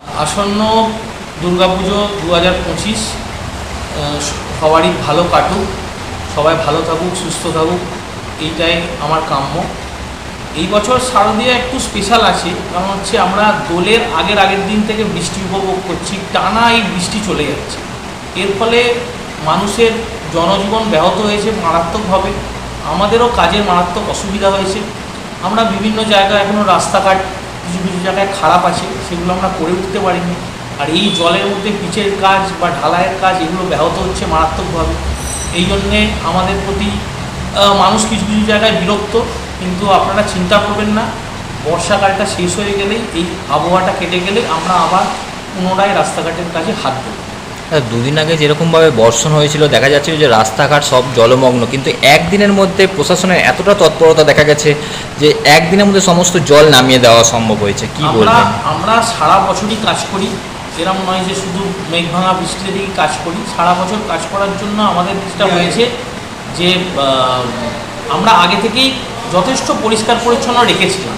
আসন্ন দুর্গাপুজো দু হাজার পঁচিশ সবারই ভালো কাটুক, সবাই ভালো থাকুক, সুস্থ থাকুক, এইটাই আমার কাম্য। এই বছর শারদীয়া একটু স্পেশাল আছে, কারণ হচ্ছে আমরা দোলের আগের আগের দিন থেকে বৃষ্টি উপভোগ করছি, টানা এই বৃষ্টি চলে যাচ্ছে। এর ফলে মানুষের জনজীবন ব্যাহত হয়েছে মারাত্মকভাবে, আমাদেরও কাজের মারাত্মক অসুবিধা হয়েছে। আমরা বিভিন্ন জায়গায় এখনও রাস্তাঘাট কিছু কিছু জায়গায় খারাপ আছে, সেগুলো আমরা করে উঠতে পারিনি। আর এই জলের মধ্যে পিচের কাজ বা ঢালাইয়ের কাজ এগুলো ব্যাহত হচ্ছে মারাত্মকভাবে। এই জন্যে আমাদের প্রতি মানুষ কিছু কিছু জায়গায় বিরক্ত, কিন্তু আপনারা চিন্তা করবেন না, বর্ষাকালটা শেষ হয়ে গেলেই এই আবহাওয়াটা কেটে গেলে আমরা আবার পুনরায় রাস্তাঘাটের কাজে হাত দেবো। দুদিন আগে যেরকমভাবে বর্ষণ হয়েছিল দেখা যাচ্ছিল যে রাস্তাঘাট সব জলমগ্ন। কিন্তু একদিনের মধ্যে প্রশাসনের এতটা তৎপরতা দেখা গেছে যে একদিনের মধ্যে সমস্ত জল নামিয়ে দেওয়া সম্ভব হয়েছে। কি বলবেন? আমরা সারা বছরই কাজ করি। এরম নয় যে শুধু মেঘ ভাঙা বৃষ্টিতে দিকে কাজ করি। সারা বছর কাজ করার জন্য আমাদের যেটা হয়েছে যে আমরা আগে থেকেই যথেষ্ট পরিষ্কার পরিচ্ছন্ন রেখেছিলাম।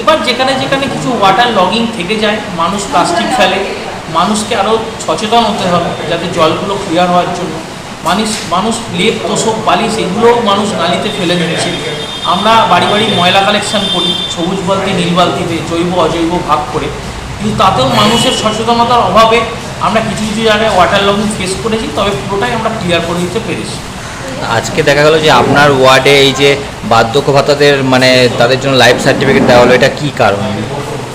এবার যেখানে যেখানে কিছু ওয়াটার লগিং থেকে যায় মানুষ প্লাস্টিক ফেলে। মানুষকে আরও সচেতন হতে হবে যাতে জলগুলো ক্লিয়ার হওয়ার জন্য। মানুষ মানুষ লেপ তোষক বালিশ এগুলোও মানুষ নালিতে ফেলে দিচ্ছে। আমরা বাড়ি বাড়ি ময়লা কালেকশন করি সবুজ বালতি নীল বালতিতে জৈব অজৈব ভাগ করে। কিন্তু তাতেও মানুষের সচেতনতার অভাবে আমরা কিছু কিছু জায়গায় ওয়াটার লগিং ফেস করেছি তবে পুরোটাই আমরা ক্লিয়ার করে দিতে পেরেছি। আজকে দেখা গেল যে আপনার ওয়ার্ডে এই যে বার্ধক্য ভাতাদের মানে তাদের জন্য লাইফ সার্টিফিকেট দেওয়া হলো এটা কী কারণ?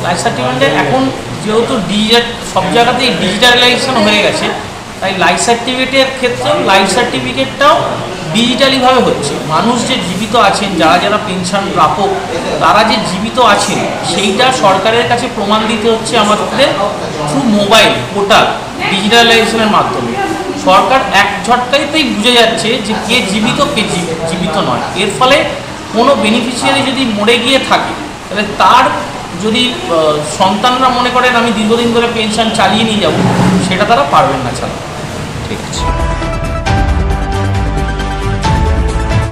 লাইফ সার্টিফিকেটে এখন যেহেতু ডিজিটাল, সব জায়গাতেই ডিজিটালাইজেশন হয়ে গেছে, তাই লাইফ সার্টিফিকেটের ক্ষেত্রেও লাইফ সার্টিফিকেটটাও ডিজিটালিভাবে হচ্ছে। মানুষ যে জীবিত আছেন, যারা যারা পেনশন প্রাপক, তারা যে জীবিত আছেন, সেইটা সরকারের কাছে প্রমাণ দিতে হচ্ছে আমাদের থ্রু মোবাইল পোর্টাল ডিজিটালাইজেশনের মাধ্যমে। সরকার এক ঝটকাইতেই বুঝে যাচ্ছে যে কে জীবিত, কে জীব- জীবিত নয়। এর ফলে কোনো বেনিফিশিয়ারি যদি মরে গিয়ে থাকে, তাহলে তার যদি সন্তানরা মনে করেন আমি দীর্ঘদিন ধরে পেনশন চালিয়ে নিয়ে যাব, সেটা তারা পারবেন না ছাড়া। ঠিক আছে।